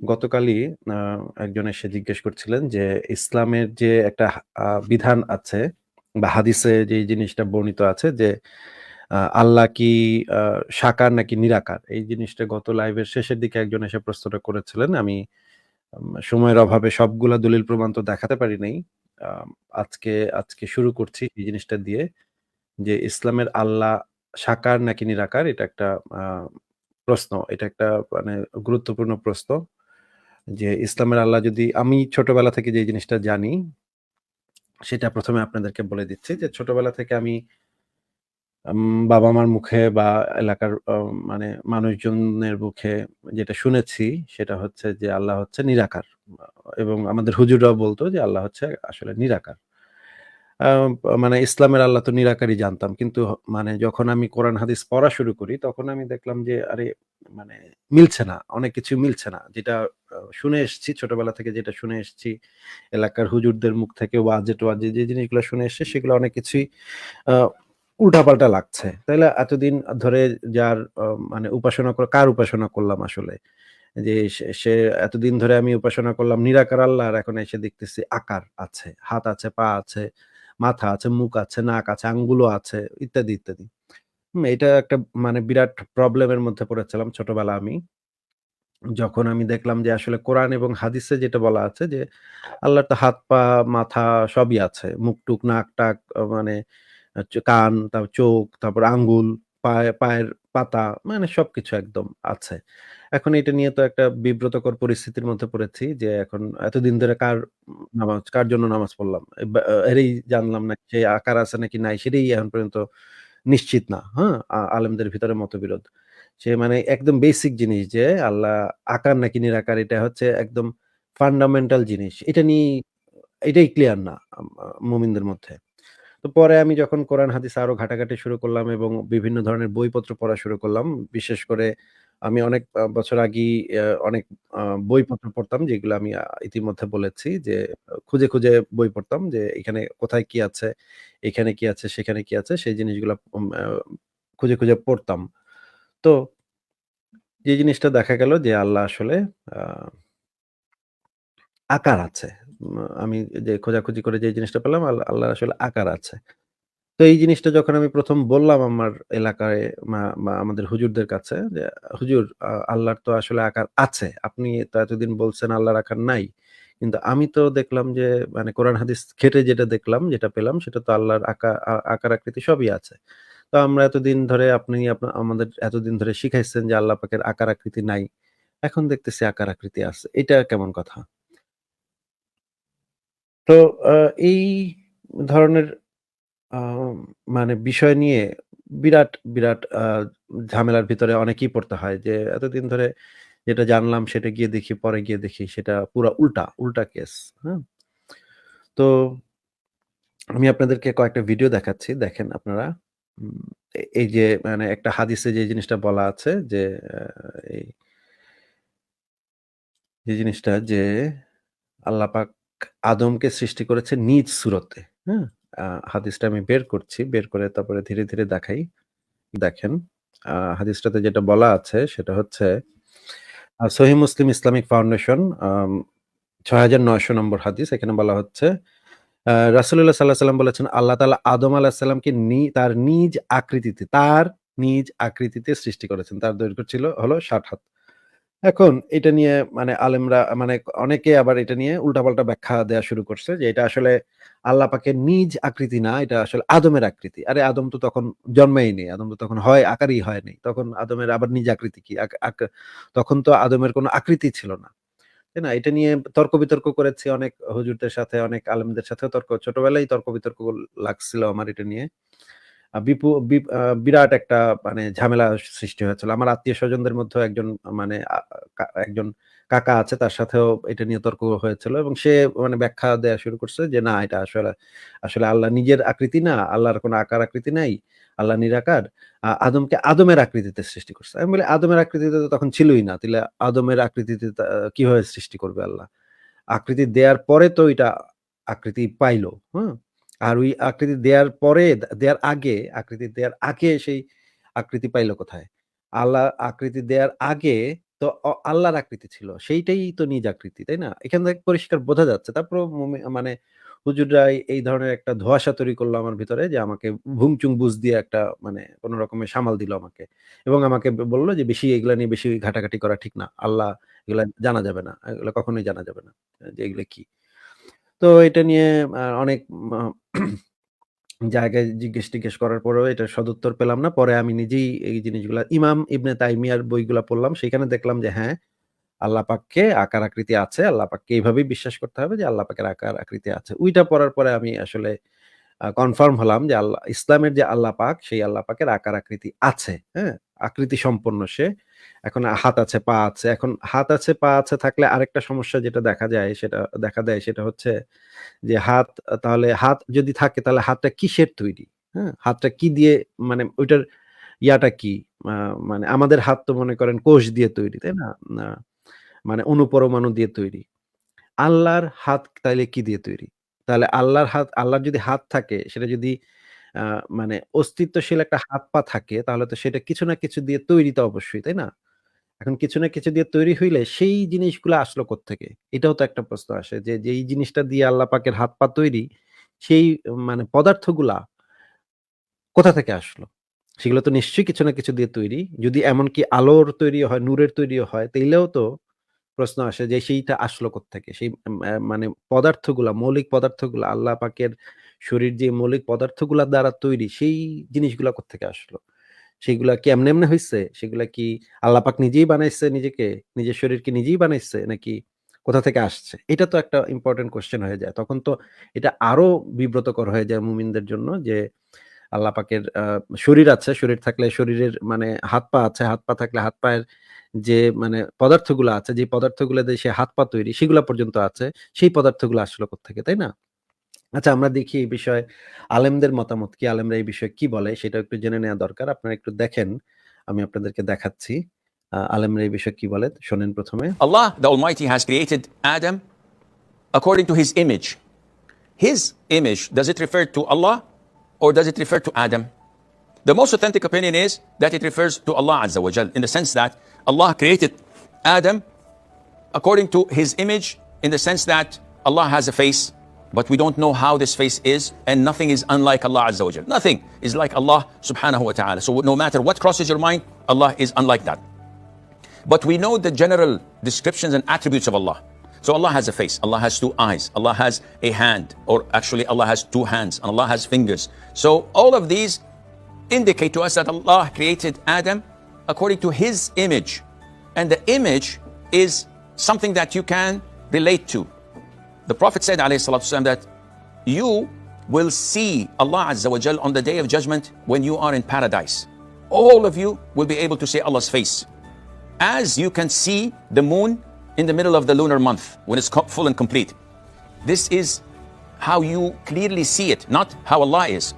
গতকালই একজন এসে জিজ্ঞেস করছিলেন যে, ইসলামের যে একটা বিধান আছে বা হাদিসে যেই জিনিসটা বর্ণিত আছে যে, আল্লাহ কি সাকার নাকি নিরাকার? এই জিনিসটা গত লাইভের শেষের দিকে একজন এসে প্রশ্নটা করেছিলেন। আমি সময়ের অভাবে সবগুলা দলিল প্রমাণ তো দেখাতে পারি নাই। আজকে আজকে শুরু করছি এই জিনিসটা দিয়ে। যে ইসলামের আল্লাহ সাকার নাকি নিরাকার? এটা একটা প্রশ্ন। এটা একটা মানে গুরুত্বপূর্ণ প্রশ্ন। যে ইসলামের আল্লাহ যদি আমি ছোটবেলা থেকে যে জিনিসটা জানি, সেটা প্রথমে আপনাদেরকে বলে দিচ্ছি যে ছোটবেলা থেকে আমি বাবা-মার মুখে বা এলাকার মানে মানুষজনের মুখে যেটা শুনেছি সেটা হচ্ছে যে আল্লাহ হচ্ছে নিরাকার। এবং আমাদের হুজুররাও বলতো যে আল্লাহ হচ্ছে আসলে নিরাকার। মানে ইসলামের আল্লাহ তো নিরাকারই জানতাম। কিন্তু মানে যখন আমি কোরআন হাদিস পড়া শুরু করি তখন আমি দেখলাম যে আরে মানে মিলছে না। অনেক কিছু মিলছে না। যেটা শুনে এসেছি ছোটবেলা থেকে যেটা শুনে এসেছি, এলাকার হুজুরদের মুখ থেকে ওয়াজে-টোয়াজে যে জিনিসগুলো শুনে এসেছি সেগুলো অনেক কিছুই উল্টাপাল্টা লাগছে। তাইলে এতদিন ধরে যার মানে উপাসনা করা উপাসনা করলাম আসলে? যে সে এতদিন ধরে আমি উপাসনা করলাম নিরাকার আল্লাহর এখন এসে দেখতেছি আকার আছে। হাত আছে, পা আছে, মাথা আছে, মুখ আছে, নাক আছে, আঙ্গুলো আছে ইত্যাদি, ইত্যাদি। এটা একটা মানে বিরাট প্রবলেমের মধ্যে পড়েছিলাম ছোটবেলা আমি। যখন আমি দেখলাম যে আসলে কোরআন এবং হাদিসে যেটা বলা আছে যে আল্লাহর তো হাত, পা, মাথা সবই আছে। মুখ-টুক, নাক-টাক মানে কান, তারপর চোখ, তারপর আঙ্গুল, পায়ে পায়ের পাতা মানে সবকিছু একদম আছে। এখন এটা নিয়ে তো একটা বিব্রতকর পরিস্থিতির মধ্যে পড়েছি যে এখন এতদিন ধরে কার নামাজ, কার জন্য নামাজ পড়লাম? এরই জানলাম না সে আকার আছে নাকি নাই সেটাই এখন পর্যন্ত নিশ্চিত না। হ্যাঁ? আলেমদের ভিতরে মতবিরোধ। সে মানে একদম বেসিক জিনিস যে আল্লাহ আকার নাকি নিরাকার, এটা হচ্ছে একদম ফান্ডামেন্টাল জিনিস। এটা নিয়ে, এটাই ক্লিয়ার না মুমিনদের মধ্যে। তো পরে আমি যখন কোরআন হাদিস আরও ঘাটাঘাটি শুরু করলাম এবং বিভিন্ন ধরনের বইপত্র পড়া শুরু করলাম। বিশেষ করে আমি অনেক বছর আগেই অনেক বইপত্র পড়তাম যেগুলো আমি ইতিমধ্যে বলেছি যে খুঁজে, খুঁজে বই পড়তাম যে এখানে কোথায় কি আছে, এখানে কি আছে, সেখানে কি আছে সেই জিনিসগুলো খুঁজে, খুঁজে পড়তাম। তো যে জিনিসটা দেখা গেল যে আল্লাহ আসলে আকার আছে। আমি যে খোঁজাখুঁজি করে যে জিনিসটা পেলাম আল আল্লাহর আসলে আকার আছে। তো এই জিনিসটা যখন আমি ১ম বললাম আমার এলাকায় আমাদের হুজুরদের কাছে যে, "হুজুর আল্লাহর তো আসলে আকার আছে। আপনি তো এতদিন বলছেন আল্লাহর আকার নাই। কিন্তু আমি তো দেখলাম যে মানে কোরআন হাদিস খেটে যেটা দেখলাম, যেটা পেলাম সেটা তো আল্লাহর আকা আ আকার আকৃতি সবই আছে। তো আমরা এতদিন ধরে আপনি আমাদের এতদিন ধরে শিখাইছেন যে আল্লাহ পাকের আকার আকৃতি নাই। এখন দেখতেছি আকার আকৃতি আছে। এটা কেমন কথা?" তো এই ধরনের মানে বিষয় নিয়ে বিরাট, বিরাট ঝামেলার ভিতরে অনেকেই পড়তে হয় যে এতদিন ধরে যেটা জানলাম সেটা গিয়ে দেখি, পরে গিয়ে দেখি সেটা পুরা উল্টা, উল্টা কেস। হ্যাঁ? তো আমি আপনাদেরকে কয়েকটা ভিডিও দেখাচ্ছি। দেখেন আপনারা। এই যে মানে একটা হাদিসে যে জিনিসটা বলা আছে যে এই যে জিনিসটা যে আল্লাহ পাক আদমকে সৃষ্টি করেছে নিজ সুরতে। হ্যাঁ? হাদিসটা আমি বের করছি। বের করে তারপরে ধীরে, ধীরে দেখাই। দেখেন, হাদিসটাতে যেটা বলা আছে সেটা হচ্ছে আ সহিহ মুসলিম ইসলামিক ফাউন্ডেশন ৬৯০০ নম্বর হাদিস। এখানে বলা হচ্ছে সাল্লাল্লাহু আলাইহি ওয়াসাল্লাম বলেছেন, "আল্লাহ তাআলা আদম আলাইহিস সালামকে নি তার নিজ আকৃতিতে, তার নিজ আকৃতিতে সৃষ্টি করেছেন।" তার দৈর্ঘ্য ছিল হলো ৬০ হাত। এখন এটা নিয়ে মানে আলেমরা মানে অনেকে আবার এটা নিয়ে উল্টাপাল্টা ব্যাখ্যা দেয়া শুরু করছে যে এটা আসলে আল্লাহ পাকের নিজ আকৃতি না, এটা আসলে আদমের আকৃতি। আরে আদম তো তখন জন্মেই নেই আদম তো তখন হয় আকারই হয় হয়নি। তখন আদমের আবার নিজ আকৃতি কি? তখন তো আদমের কোনো আকৃতি ছিল না। তাই না? এটা নিয়ে তর্ক-বিতর্ক করেছি অনেক হুজুরদের সাথে, অনেক আলেমদের সাথে তর্ক ছোটবেলায় তর্ক-বিতর্ক লাগছিল আমার এটা নিয়ে। বিপু বিরাট একটা মানে ঝামেলা সৃষ্টি হয়েছিল। আমার আত্মীয় স্বজনদের মধ্যেও একজন মানে একজন কাকা আছে তার সাথেও এটা নিয়ে তর্ক হয়েছিল এবং সে মানে ব্যাখ্যা দেওয়া শুরু করছে যে, "না এটা আসলে আসলে আল্লাহ নিজের আকৃতি না, আল্লাহর কোনো আকার আকৃতি নাই। আল্লাহ নিরাকার। আদমকে আদমের আকৃতিতে সৃষ্টি করছে।" আমি বলি, "আদমের আকৃতিতে তো তখন ছিলই না। তাইলে আদমের আকৃতিতে কীভাবে সৃষ্টি করবে আল্লাহ? আকৃতি দেওয়ার পরে তো এটা আকৃতি পাইলো।" হুম? আর ওই আকৃতি দেওয়ার পরে দেওয়ার আগে আকৃতি দেওয়ার আগে সেই আকৃতি পাইলো কোথায়? আল্লাহ আকৃতি দেয়ার আগে তো আল্লাহর আকৃতি ছিল। সেইটাই তো নিজ আকৃতি, তাই না? এখান থেকে পরিষ্কার বোঝা যাচ্ছে। তারপর মানে হুজুররা এই ধরনের একটা ধোঁয়াশা তৈরি করল আমার ভিতরে যে আমাকে ভুংচুং বুঝ দিয়ে একটা মানে কোন রকমের সামাল দিল আমাকে। এবং আমাকে বলল যে বেশি এগুলা নিয়ে বেশি ঘাটাঘাটি করা ঠিক না। আল্লাহ এগুলা জানা যাবে না। এগুলো কখনোই জানা যাবে না। যে এগুলো কি। তো এটা নিয়ে অনেক জায়গায় জিজ্ঞেস-টিজ্ঞেস করার পরেও এটার সদুত্তর পেলাম না। পরে আমি নিজেই এই জিনিসগুলা ইমাম ইবনে তাইমিয়ার বইগুলা পড়লাম। সেখানে দেখলাম যে হ্যাঁ, আল্লাহ পাককে আকার আকৃতি আছে। আল্লাহ পাককে এভাবেই বিশ্বাস করতে হবে যে আল্লাহ পাকের আকার আকৃতি আছে। ওইটা পড়ার পরে আমি আসলে কনফার্ম হলাম যে আল্লাহ ইসলামের যে আল্লাহ পাক সেই আল্লাহ পাকের আকার আকৃতি আছে। হ্যাঁ? আকৃতি সম্পন্ন সে। এখন হাত আছে, পা আছে। এখন হাত আছে, পা আছে থাকলে আরেকটা সমস্যা যেটা দেখা যায় সেটা দেখা দেয় সেটা হচ্ছে যে হাত তাহলে হাত যদি থাকে তাহলে হাতটা কিসের তৈরি? হ্যাঁ? হাতটা কি দিয়ে মানে ওইটার ইয়াটা কি? মানে আমাদের হাত তো মনে করেন কোষ দিয়ে তৈরি, তাই না? মানে অণু-পরমাণু দিয়ে তৈরি। আল্লাহর হাত তাইলে কি দিয়ে তৈরি? তাহলে আল্লাহর হাত আল্লাহর যদি হাত থাকে সেটা যদি আ মানে অস্তিত্বশীল একটা হাত-পা থাকে তাহলে তো সেটা কিছু না কিছু দিয়ে তৈরি তো অবশ্যই, তাই না? এখন কিছু না কিছু দিয়ে তৈরি হইলে সেই জিনিসগুলা আসলো কোত্থেকে? এটাও তো একটা প্রশ্ন আসে যে যেই জিনিসটা দিয়ে আল্লাহ পাকের হাত-পা তৈরি সেই মানে পদার্থগুলা কোথা থেকে আসলো? সেগুলো তো নিশ্চয়ই কিছু না কিছু দিয়ে তৈরি। যদি এমনকি আলোর তৈরি হয়, নূরের তৈরি হয় তাইলেও তো প্রশ্ন আসে যে সেইটা আসলো কোত্থেকে? সেই মানে পদার্থগুলা, মৌলিক পদার্থগুলা আল্লাহ পাকের শরীর যে মৌলিক পদার্থগুলা দ্বারা তৈরি সেই জিনিসগুলা কোত্থেকে আসলো? সেগুলা কি এমনে, এমনে হইছে? সেগুলা কি আল্লাহ পাক নিজেই বানাইছে নিজেকে? নিজের শরীরকে নিজেই বানাইছে? নাকি কোথা থেকে আসছে? এটা তো একটা ইম্পোর্টেন্ট কোয়েশ্চেন হয়ে যায়। তখন তো এটা আরও বিব্রতকর হয়ে যায় মুমিনদের জন্য যে আল্লাহ পাকের শরীর আছে, শরীর থাকলে শরীরের মানে হাত-পা আছে, হাত-পা থাকলে হাত-পায়ের যে মানে পদার্থগুলা আছে, যে পদার্থগুলা দিয়ে সে হাত-পা তৈরি সেগুলা পর্যন্ত আছে। সেই পদার্থগুলো আসলো কোত্থেকে, তাই না? আচ্ছা আমরা দেখি এই বিষয়ে আলেমদের মতামত কি? আলেমরা এই বিষয়ে কি বলে সেটাও একটু জেনে নেয়া দরকার। আপনারা একটু দেখেন। আমি আপনাদেরকে দেখাচ্ছি। আ আলেমরা এই বিষয়ে কি বলে শোনেন ১ম এ। Allah, the Almighty, has created Adam according to his image. His image, does it refer to Allah or does it refer to Adam? The most authentic opinion is that it refers to Allah Azza wa Jal, in the sense that Allah created Adam according to his image, in the sense that Allah has a face, but we don't know how this face is, and nothing is unlike Allah Azza wa. Nothing is like Allah subhanahu wa ta'ala. So no matter what crosses your mind, Allah is unlike that. But we know the general descriptions and attributes of Allah. So Allah has a face, Allah has two eyes, Allah has a hand, or actually Allah has two hands, and Allah has fingers. So all of these indicate to us that Allah created Adam according to his image. And the image is something that you can relate to. The Prophet said wasalam, that you will see Allah Azza wa on the day of judgment when you are in paradise. All of you will be able to see Allah's face. As you can see the moon in the middle of the lunar month when it's full and complete. This is how you clearly see it, not how Allah is.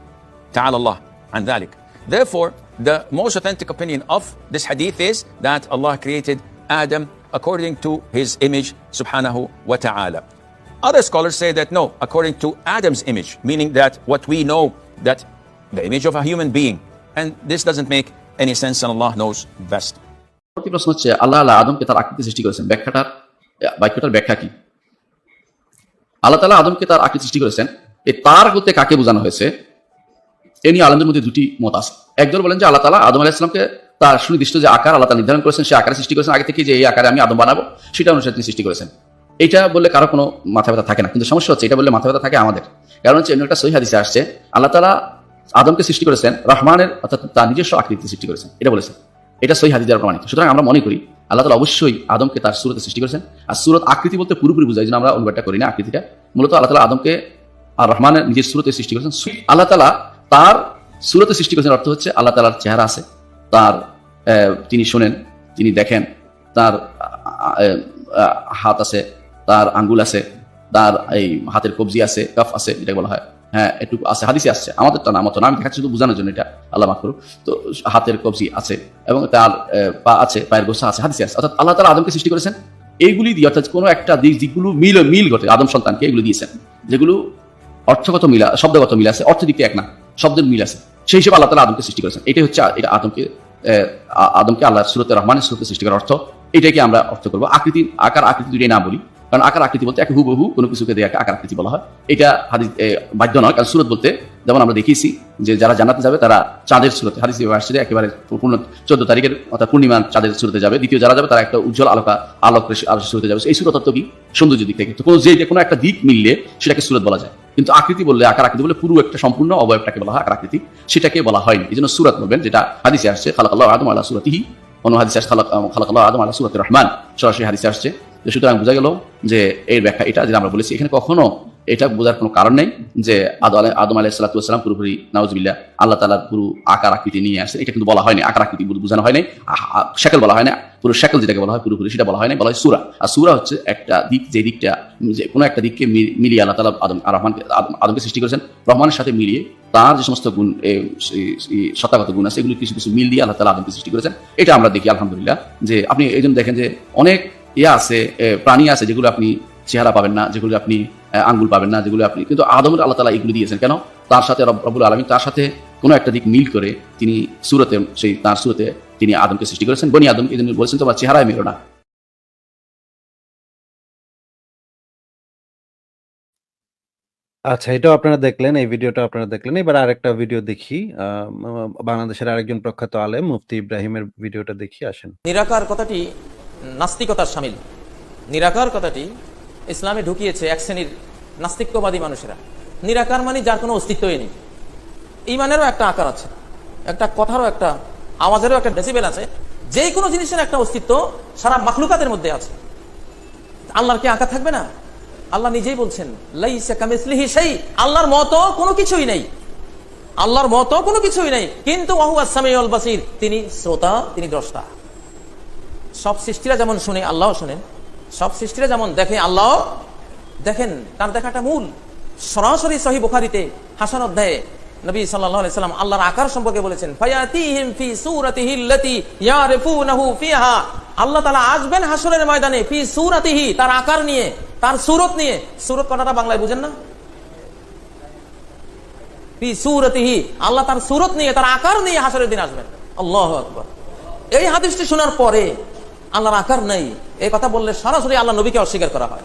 Ta'ala Allah and dhalik. Therefore, the most authentic opinion of this hadith is that Allah created Adam according to his image, subhanahu wa ta'ala. Other scholars say that no, according to Adam's image, meaning that what we know that the image of a human being. And this doesn't make any sense, and Allah knows best. আল্লাহ আল্লাহ আদমকে তার আকৃতি সৃষ্টি করেছেন। আল্লাহ তালা আদমকে তার আকৃতি সৃষ্টি করেছেন। এই তার বলতে কাকে বোঝানো হয়েছে? এ নিয়ে আলমদের মধ্যে দুটি মত আছে। একদল বলেন যে আল্লাহ তালা আদম আলাহিসামকে তার সুনির্দিষ্ট যে আকার আল্লাহ নির্ধারণ করেছেন সে আকারে সৃষ্টি করেছেন। আগে থেকে যে এই আকারে আমি আদম বানাবো সেটা অনুসারে তিনি সৃষ্টি করেছেন। এটা বললে কারও কোনো মাথা ব্যথা থাকে না। কিন্তু সমস্যা হচ্ছে, এটা বললে মাথা ব্যথা থাকে আমাদের। কারণ হচ্ছে একটা সহি হাদিসে আসছে, আল্লাহ তালা আদমকে সৃষ্টি করেছেন, রহমানের অর্থাৎ তার নিজস্ব আকৃতি সৃষ্টি করেছেন। এটা বলেছেন। এটা সহি হাদিস দ্বারা প্রমাণিত। সুতরাং আমরা মনে করি, আল্লাহ তালা অবশ্যই আদমকে তার সুরতে সৃষ্টি করেছেন। আর সুরত আকৃতি বলতে পুরোপুরি বোঝায় যেন আমরা অনুবাদটা করি না আকৃতিটা। মূলত আল্লাহ তালা আদমকে আর রহমানের নিজের সুরতে সৃষ্টি করেছেন। আল্লাহ তালা তার সুরতে সৃষ্টি করেছেন অর্থ হচ্ছে, আল্লাহ তালার চেহারা আছে। তার তিনি শোনেন, তিনি দেখেন। তার হাত আছে তার আঙ্গুল আছে, তার এই হাতের কবজি আছে, কাফ আছে এটা বলা হয়। হ্যাঁ একটু আছে, হাদিসে আসছে। আমাদের তো না, আমার তো না, আমি দেখাচ্ছি শুধু বোঝানোর জন্য এটা, আল্লাহ মাফ করুক। তো হাতের কবজি আছে এবং তার পা আছে, পায়ের গোসা আছে, হাদিসে আছে অর্থাৎ আল্লাহ তালা আদমকে সৃষ্টি করেছেন। এইগুলি দিয়ে, অর্থাৎ কোনো একটা দিক, যেগুলো মিল মিল ঘটে, আদম সন্তানকে এগুলো দিয়েছেন। যেগুলো অর্থগত মিল, শব্দগত মিল আছে, অর্থ দিক থেকে এক না, শব্দের মিল আছে। সেই হিসেবে আল্লাহ তালা আদমকে সৃষ্টি করেছেন। এটাই হচ্ছে, এটা আদমকে আদমকে আল্লাহ সুরতে রহমানের সুরতে সৃষ্টি করার অর্থ। এটাকে আমরা অর্থ করব। আকৃতি, আকার, আকৃতি দুইটাই না বলি। কারণ আকার আকৃতি বলতে এক হুবহু কোনো কিছুকে দিয়ে আকার আকৃতি বলা হয়। এটা হাদিস বাধ্য নয়, কারণ সুরত বলতে যেমন আমরা দেখিয়েছি যে যারা জানাতে যাবে তারা চাঁদের সুরতে, হাদিস আসছে একেবারে পূর্ণ চোদ্দ তারিখের অর্থাৎ পূর্ণিমার চাঁদের সুরতে যাবে। দ্বিতীয় যারা যাবে তারা একটা উজ্জ্বল আলোকা, আলোক সুরতে যাবে। এই সুরত কি? সৌন্দর্য দিক থেকে। তো কোনো যে কোনো একটা দিক মিললে সেটাকে সুরত বলা যায়। কিন্তু আকৃতি বললে, আকার আকৃতি বলে পুরো একটা সম্পূর্ণ অবয়বটাকে বলা হয় আকার আকৃতি। সেটাকে বলা হয়নি। এই জন্য সুরত বলবেন, যেটা হাদিসে আসছে, খালাকাল্লাহ আদম আল্লাহ সুরতিহি। অন্য হাদিসে খালাকাল্লাহ আদম আল্লাহ সুরত রহমান। সরাসরি হাদিসে আসছে সুতরাং বোঝা গেল যে এর ব্যাখ্যা এটা যেটা আমরা বলেছি। এখানে কখনো এটা বোঝার কোনো কারণ নেই যে আদম আলাহ সাল্লাহাম পুরোপুরি নাউজবিল্লা আল্লাহ তালার পুরো আকার আকৃতি নিয়ে আসছে এটা কিন্তু বলা হয়নি আকার আকৃতি বোঝানো হয় নাই। শেকেল বলা হয় না পুরো শেকেল যেটাকে বলা হয় পুরোপুরি সেটা বলা হয় না বলা হয় সুরা। আর সুরা হচ্ছে একটা দিক যে দিকটা যে কোনো একটা দিককে মিলিয়ে আল্লাহ তালা আদম রহমানকে আদম- আদমকে সৃষ্টি করেছেন। রহমানের সাথে মিলিয়ে তার যে সমস্ত গুণ সত্তাগত গুণ আছে, এগুলো কিছু কিছু মিল দিয়ে আল্লাহ তালা আদমকে সৃষ্টি করেছেন। এটা আমরা দেখি, আলহামদুলিল্লাহ। যে আপনি এই দেখেন যে অনেক ইয়ে আছে প্রাণী আছে যেগুলো আপনি চেহারা পাবেন না যেগুলো আপনি আঙ্গুল পাবেন না যেগুলো আপনি কিন্তু আদমের আল্লাহ তালা এগুলো দিয়েছেন। কেন? তার সাথে রব- রব্বুল আলমী তার সাথে কোনো একটা দিক মিল করে তিনি সুরতে সেই তার সুরতে তিনি আদমকে সৃষ্টি করেছেন। বনি আদমকে তিনি বলেছেন তোমার চেহারায় মেরো না। আচ্ছা এটাও আপনারা দেখলেন এই ভিডিওটা আপনারা দেখলেন। এবার আরেকটা ভিডিও দেখি আহ, বাংলাদেশের আরেকজন প্রখ্যাত আলেম মুফতি ইব্রাহিমের ভিডিওটা দেখি আসেন। নিরাকার কথাটি নাস্তিকতার সামিল। নিরাকার কথাটি ইসলামে ঢুকিয়েছে এক শ্রেণির নাস্তিক্যবাদী মানুষেরা। নিরাকার মানে যার কোনো অস্তিত্বই নেই। ইমানেরও একটা আকার আছে, একটা কথারও একটা আওয়াজেরও একটা ডেসিবেল আছে। যে কোনো জিনিসের একটা অস্তিত্ব সারা মাখলুকাতের মধ্যে আছে। আল্লাহর কি আকার থাকবে না? আল্লাহ নিজেই বলছেন সেই আল্লাহর মতো কোনো কিছুই নেই। আল্লাহর মতো কোনো কিছুই নেই। কিন্তু তিনি শ্রোতা, তিনি দ্রষ্টা। সব সৃষ্টিরা যেমন শুনে আল্লাহ শুনেন। সব সৃষ্টিরা যেমন দেখে আল্লাহ দেখেন। তার দেখাটা মূল। সরাসরি সহি বুখারিতে হাসান অধ্যায়ে নবী সাল্লাম আল্লাহর আকার সম্পর্কে বলেছেন আল্লাহ তালা আসবেন হাসরের ময়দানে ফি সূরাতিহি, তার আকার নিয়ে, তার সুরত নিয়ে। সুরত কথাটা বাংলায় বুঝেন না? সূরাতিহি, আল্লাহ তার সুরত নিয়ে, তার আকার নিয়ে হাসরের দিন আসবেন। আল্লাহ আকবার। এই হাদিসটি শোনার পরে আল্লাহর আকার নেই। এই কথা বললে সরাসরি আল্লাহ নবীকে অস্বীকার করা হয়।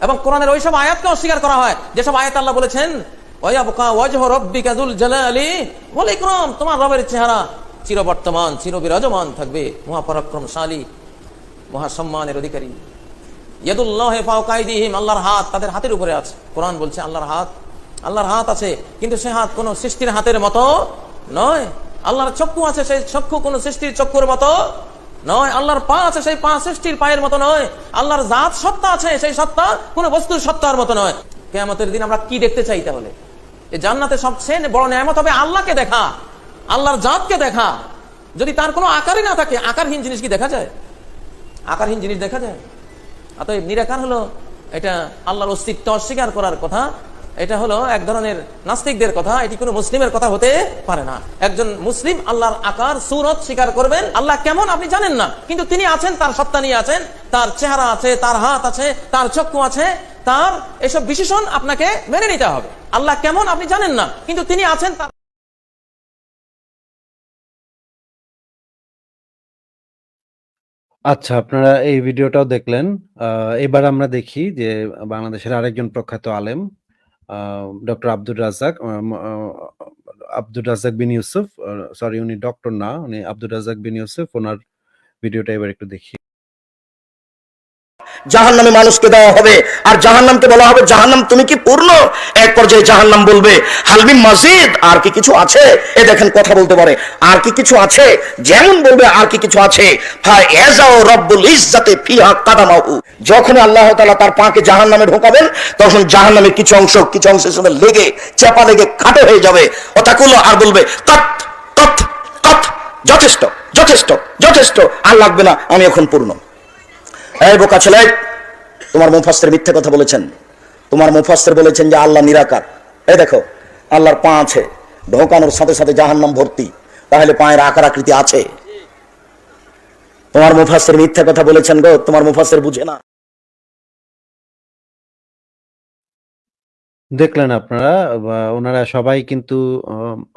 এবং কোরআনের ওইসব আয়াতকে অস্বীকার করা হয়। যেসব আয়াত আল্লাহ বলেছেন তোমার রবের চেহারা চিরবর্তমান, চিরবিরাজমান থাকবে। অধিকারী। হাত তাদের হাতের উপরে আছে। বলছে, আল্লাহর হাত হাত আছে। কিন্তু সে হাত কোন সৃষ্টির হাতের মতো নয়। আল্লাহর চক্ষু আছে, সেই চক্ষু কোন সৃষ্টির চক্ষুর মতো নয়, আল্লাহর পা আছে, সেই পা সৃষ্টির পায়ের মতো নয়। আল্লাহর জাত সত্তা আছে, সেই সত্তা কোন বস্তুর সত্তার মতো নয়। কেয়ামতের দিন আমরা কি দেখতে চাই তাহলে? জান্নাতে সবচেয়ে বড় নিয়ামত হবে আল্লাহকে দেখা, আল্লাহর জাতকে দেখা। যদি তার কোনো আকারই না থাকে, আকারহীন জিনিস কি দেখা যায়? আকারহীন জিনিস দেখা যায়? অতএব নিরাকার হলো, এটা আল্লাহর অস্তিত্ব অস্বীকার করার কথা এটা হলো এক ধরনের নাস্তিকদের কথা, এটি কোনো মুসলিমের কথা হতে পারে না। একজন মুসলিম আল্লাহর আকার, সুরত স্বীকার করবেন, আল্লাহ কেমন আপনি জানেন না, কিন্তু তিনি আছেন, তার সত্তা নিয়ে আছেন, তার চেহারা আছে, তার হাত আছে, তার চক্ষু আছে, তার এসব বিশেষণ আপনাকে মেনে নিতে হবে। আল্লাহ কেমন আপনি জানেন না, কিন্তু তিনি আছেন, তার আচ্ছা আপনারা এই ভিডিওটাও দেখলেন। এবার আমরা দেখি যে বাংলাদেশের আরেকজন প্রখ্যাত আলেম ডক্টর আব্দুর রাজাক আব্দুর রাজাক বিন ইউসুফ সরি উনি ডক্টর না, উনি আব্দুর রাজাক বিন ইউসুফ, ওনার ভিডিওটা এবার একটু দেখি। জাহান নামে মানুষকে দেওয়া হবে। আর জাহান নামকে বলা হবে, জাহান্নাম তুমি কি পূর্ণ? এক পর্যায়ে জাহান্নাম বলবে হালমি মসজিদ আর কি কিছু আছে? এ দেখেন কথা বলতে পারে। আর কি কিছু আছে? যেমন বলবে, আর কি কিছু আছে? যখন আল্লাহ তাআলা তার পাকে জাহান নামে ঢোকাবেন, তখন জাহান নামের কিছু অংশ, কিছু অংশের সঙ্গে লেগে, চাপা লেগে খাটো হয়ে যাবে। অতাকুলো আর বলবে কত কত কত যথেষ্ট যথেষ্ট যথেষ্ট, আর লাগবে না, আমি এখন পূর্ণ। এই বোকা ছেলে, তোমার মুফাসের মিথ্যে কথা বলেছেন। তোমার মুফাসের বলেছেন যে আল্লাহ নিরাকার। এই দেখো, আল্লাহর পা আছে, ঢোকানোর সাথে সাথে জাহান্নাম ভর্তি। তাহলে পায়ের আকার আকৃতি আছে। তোমার মুফাসের মিথ্যে কথা বলেছেন গো, তোমার মুফাসের বুঝে না। দেখলেন আপনারা ওনারা সবাই কিন্তু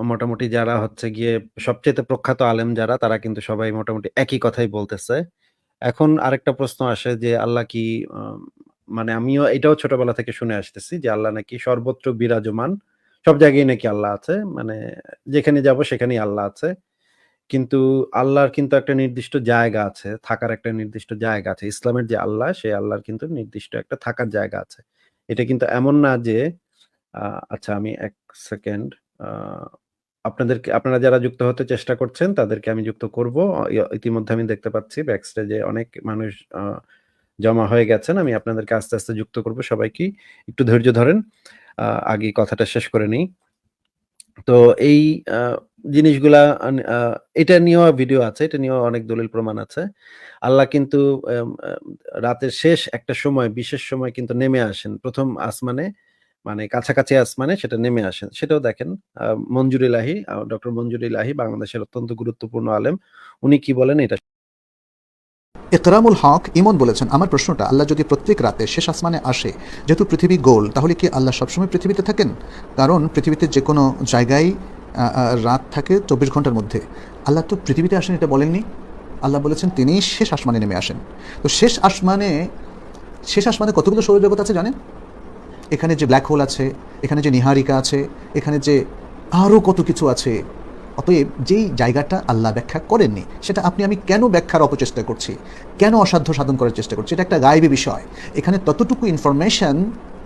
মোটামুটি যারা হচ্ছে গিয়ে সবচেয়ে প্রখ্যাত আলেম যারা, তারা কিন্তু সবাই মোটামুটি একই কথাই বলতেছে। এখন আরেকটা প্রশ্ন আসে যে আল্লাহ কি মানে আমিও এটাও ছোটবেলা থেকে শুনে আসতেছি যে আল্লাহ নাকি সর্বত্র বিরাজমান। সব জায়গায় নাকি আল্লাহ আছে। মানে যেখানে যাব সেখানেই আল্লাহ আছে। কিন্তু আল্লাহর কিন্তু একটা নির্দিষ্ট জায়গা আছে। থাকার একটা নির্দিষ্ট জায়গা আছে। ইসলামের যে আল্লাহ, সেই আল্লাহর কিন্তু নির্দিষ্ট একটা থাকার জায়গা আছে। এটা কিন্তু এমন না যে আচ্ছা আমি এক সেকেন্ড আ আপনাদেরকে আপনারা যারা যুক্ত হতে চেষ্টা করছেন তাদেরকে আমি যুক্ত করব। ইতিমধ্যে আমি দেখতে পাচ্ছি ব্যাকস্টেজে অনেক মানুষ জমা হয়ে গেছেন। আমি আপনাদেরকে আস্তে, আস্তে যুক্ত করব সবাইকেই। একটু ধৈর্য ধরেন। আগে কথাটা শেষ করে নেই। তো এই জিনিসগুলা এটা নিয়েও ভিডিও আছে। এটা নিয়েও অনেক দলিল প্রমাণ আছে। আল্লাহ কিন্তু রাতের শেষ একটা সময়, বিশেষ সময় কিন্তু নেমে আসেন। ১ম আসমানে মানে কাছাকাছি আসমানে সেটা নেমে আসেন। সেটাও দেখেন। মঞ্জুর ইলাহি, ডক্টর মঞ্জুর ইলাহি বাংলাদেশের অত্যন্ত গুরুত্বপূর্ণ আলেম। উনি কি বলেন এটা ইকরামুল হক ইমন বলেছেন আমার প্রশ্নটা আল্লাহ যদি প্রত্যেক রাতে শেষ আসমানে আসে যেহেতু পৃথিবী গোল তাহলে কি আল্লাহ সবসময় পৃথিবীতে থাকেন কারণ পৃথিবীতে যে কোনো জায়গায় রাত থাকে চব্বিশ ঘণ্টার মধ্যে আল্লাহ তো পৃথিবীতে আসেন এটা বলেননি আল্লাহ বলেছেন তিনি শেষ আসমানে নেমে আসেন তো শেষ আসমানে শেষ আসমানে কতগুলো সৌরজগৎ আছে জানেন এখানে যে ব্ল্যাক হোল আছে, এখানে যে নিহারিকা আছে, এখানে যে আরও কত কিছু আছে, অতএব যেই জায়গাটা আল্লাহ ব্যাখ্যা করেননি, সেটা আপনি আমি কেন ব্যাখ্যার অপচেষ্টা করছি? কেন অসাধ্য সাধন করার চেষ্টা করছি? এটা একটা গায়েবী বিষয়। এখানে ততটুকু ইনফরমেশন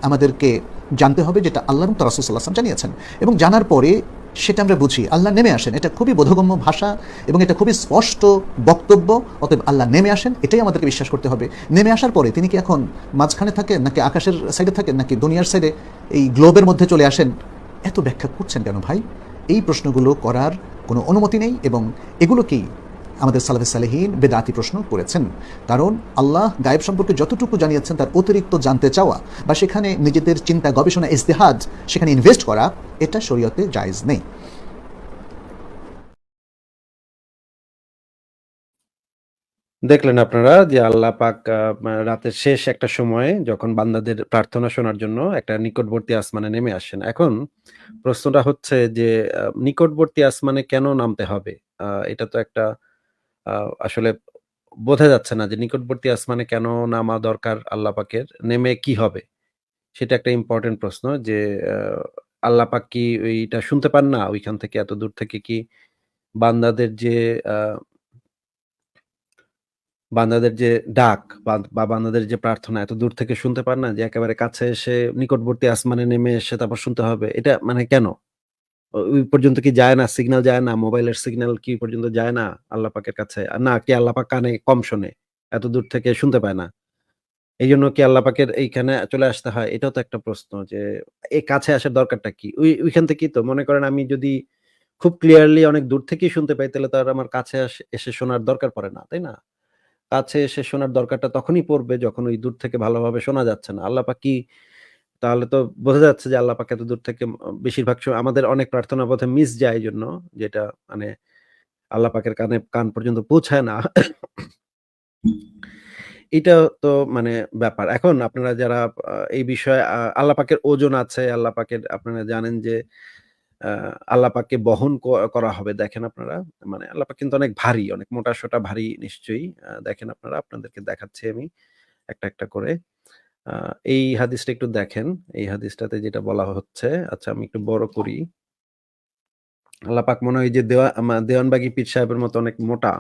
আমাদেরকে জানতে হবে যেটা আল্লাহ এবং তরাসুল্লাহাম জানিয়েছেন। এবং জানার পরে সেটা আমরা বুঝি, আল্লাহ নেমে আসেন। এটা খুবই বোধগম্য ভাষা এবং এটা খুবই স্পষ্ট বক্তব্য, অতএব আল্লাহ নেমে আসেন, এটাই আমাদেরকে বিশ্বাস করতে হবে। নেমে আসার পরে তিনি কি এখন মাঝখানে থাকেন নাকি আকাশের সাইডে থাকেন নাকি দুনিয়ার সাইডে এই গ্লোবের মধ্যে চলে আসেন? এত ব্যাখ্যা করছেন কেন ভাই? এই প্রশ্নগুলো করার কোনো অনুমতি নেই এবং এগুলোকেই আমাদের সালাফে সালেহীন বেদাতি প্রশ্ন করেছেন কারণ আল্লাহ গায়েব সম্পর্কে যতটুকু জানিয়েছেন তার অতিরিক্ত জানতে চাওয়া বা সেখানে নিজেদের চিন্তা, গবেষণা ইস্তেহাদ সেখানে ইনভেস্ট করা, এটা শরীয়তে জায়েজ নেই দেখলেন আপনারা যে আল্লাহ পাক রাতের শেষ একটা সময়ে যখন বান্দাদের প্রার্থনা শোনার জন্য একটা নিকটবর্তী আসমানে নেমে আসেন। এখন প্রশ্নটা হচ্ছে যে নিকটবর্তী আসমানে কেন নামতে হবে? এটা তো একটা আসলে বোঝা যাচ্ছে না যে নিকটবর্তী আসমানে কেন নামা দরকার আল্লাহ পাকের? নেমে কি হবে? সেটা একটা ইম্পর্টেন্ট প্রশ্ন যে আল্লাহ পাক কি ওইটা শুনতে পান না? ওইখান থেকে এত দূর থেকে কি বান্দাদের যে বান্দাদের যে ডাক বা বান্দাদের যে প্রার্থনা এত দূর থেকে শুনতে পান না যে একেবারে কাছে এসে নিকটবর্তী আসমানে নেমে এসে তারপর শুনতে হবে। এটা মানে কেন? ওই পর্যন্ত কি যায় না? সিগন্যাল যায় না? মোবাইলের সিগন্যাল কি পর্যন্ত যায় না আল্লাহ পাকের কাছে? না কি আল্লাহ পাক কানে কম শোনে? এত দূর থেকে শুনতে পায় না? এই জন্য কি আল্লাহ পাকের এইখানে চলে আসতে হয়? এটাও তো একটা প্রশ্ন যে এই কাছে আসার দরকারটা কি? ওই ওইখান থেকেই তো মনে করেন আমি যদি খুব ক্লিয়ারলি অনেক দূর থেকেই শুনতে পাই তাহলে তার আমার কাছে এসে শোনার দরকার পড়ে না, তাই না? কাছে এসে শোনার দরকারটা তখনই পড়বে যখন ওই দূর থেকে ভালোভাবে শোনা যাচ্ছে না। আল্লাহ পাক কি তাহলে তো বোঝা যাচ্ছে যে আল্লাহ পাক এত দূর থেকে বেশিরভাগ সময় আমাদের অনেক প্রার্থনা পথে মিস যায় এইজন্য যেটা মানে আল্লাহ পাকের কানে কান পর্যন্ত পৌঁছায় না। এটা তো মানে ব্যাপার। এখন আপনারা যারা এই বিষয়ে আল্লাহ পাকের ওজন আছে, আল্লাহ পাকের আপনারা জানেন যে আল্লাহ পাককে বহন করা হবে দেখেন আপনারা। মানে আল্লাহ পাক কিন্তু অনেক ভারী, অনেক মোটা-সোটা ভারী নিশ্চয়ই। দেখেন আপনারা, আপনাদেরকে দেখাচ্ছি আমি একটা, একটা করে। এই হাদিসটা একটু দেখেন। এই হাদিসটাতে যেটা বলা হচ্ছে, আচ্ছা আমি একটু বড় করি। আল্লাহ পাক মনে হয় যে দেওয়া দেওয়ানবাগি পীর সাহেবের মতো অনেক মোটা।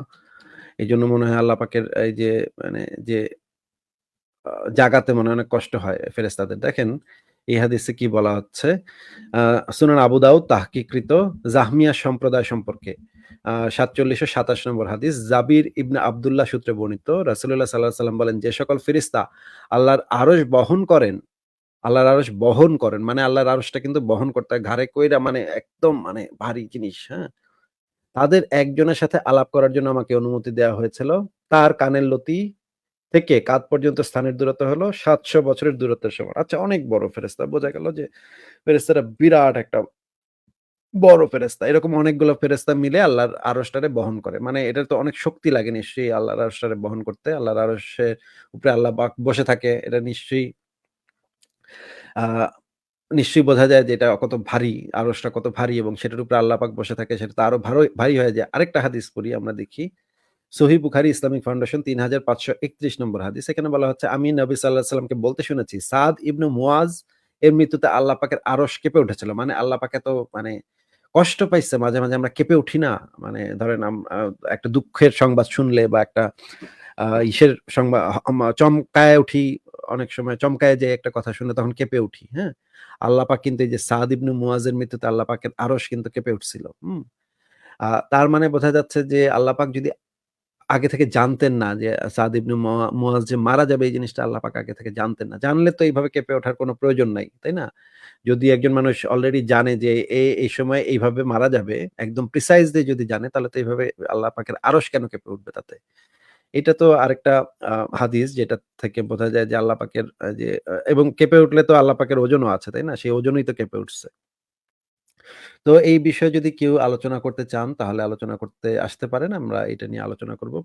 এই জন্য মনে হয় আল্লাহ পাকের এই যে মানে যে জাগাতে মনে অনেক কষ্ট হয় ফেরেস্তাদের দেখেন এই হাদিসে কি বলা হচ্ছে? সুনান আবু দাউদ তাহকিকৃত জাহমিয়া সম্প্রদায় সম্পর্কে। আ ৪৭ ও ২৭ নম্বর হাদিস জাবির ইবনে আব্দুল্লাহ সূত্রে বর্ণিত। রাসূলুল্লাহ সাল্লাল্লাহু আলাইহি ওয়াসাল্লাম বলেন, "যে সকল ফিরিস্তা আল্লাহর আরশ বহন করেন, আল্লাহর আরস বহন করেন।" মানে আল্লাহর আরসটা কিন্তু বহন করতে হয়। ঘাড়ে কইরা মানে একদম মানে ভারী জিনিস, হ্যাঁ? তাদের একজনের সাথে আলাপ করার জন্য আমাকে অনুমতি দেওয়া হয়েছিল। তার কানের লতি থেকে কাঁধ পর্যন্ত স্থানের দূরত্ব হলো ৭০০ বছরের দূরত্বের সমান। আচ্ছা অনেক বড় ফেরেস্তা বোঝা গেল যে ফেরেশতারা বিরাট একটা বড় ফেরেস্তা এরকম অনেকগুলো ফেরেশতা মিলে আল্লাহর আরশটারে বহন করে। মানে এটার তো অনেক শক্তি লাগে নিশ্চয়ই আল্লাহর আরশটারে বহন করতে। আল্লাহর আরশের উপরে আল্লাহ পাক বসে থাকে। এটা নিশ্চয়ই আ নিশ্চয়ই বোঝা যায় যে এটা কত ভারী, আরশটা কত ভারী এবং সেটার উপরে আল্লাহ পাক বসে থাকে সেটা তো আরও ভারো ভারী হয়ে যায়। আরেকটা হাদিস পড়ি আমরা দেখি। সহি বুখারি ইসলামিক ফাউন্ডেশন তিন হাজার পাঁচশো একত্রিশ নম্বর হাদিস। এখানে বলা হচ্ছে, আমি নবী সাল্লাহ সাল্লামকে বলতে শুনেছি, সাদ ইবনু মুয়াজ এর মৃত্যুতে আল্লাহ পাকের আরশ কেঁপে উঠেছিল। মানে আল্লাহ পাকে তো মানে কষ্ট পাইছে, মাঝে মাঝে আমরা কেঁপে উঠি না। মানে ধরেন একটা দুঃখের সংবাদ শুনলে বা একটা ইসের সংবাদ চমকায় উঠি, অনেক সময় চমকায় যে একটা কথা শুনে তখন কেঁপে উঠি হ্যাঁ? আল্লাহ পাক কিন্তু এই যে সাদ ইবনু মুয়াজের মৃত্যুতে আল্লাহ পাকের আরশ কিন্তু কেঁপে উঠছিল, হুম? তার মানে বোঝা যাচ্ছে যে আল্লাহ পাক যদি আগে থেকে জানতেন না যে সাদ ইবনু মুয়া- মুয়াজ যে মারা যাবে এই জিনিসটা আল্লাহ পাক আগে থেকে জানতেন না। জানলে তো এইভাবে কেঁপে ওঠার কোনো প্রয়োজন নাই, তাই না? যদি একজন মানুষ অলরেডি জানে যে এ, এই সময় এইভাবে মারা যাবে, একদম প্রিসাইজলি যদি জানে, তাহলে তো এইভাবে আল্লাহ পাকের আরস কেন কেঁপে উঠবে তাতে? এটা তো আরেকটা হাদিস যেটা থেকে বোঝা যায় যে আল্লাহ পাকের যে এবং কেঁপে উঠলে তো আল্লাহ পাকের ওজনও আছে, তাই না? সেই ওজনই তো কেঁপে উঠছে। তো এই বিষয়ে যদি কেউ আলোচনা করতে চান, তাহলে আলোচনা করতে আসতে পারেন। আমরা এটা নিয়ে আলোচনা করব।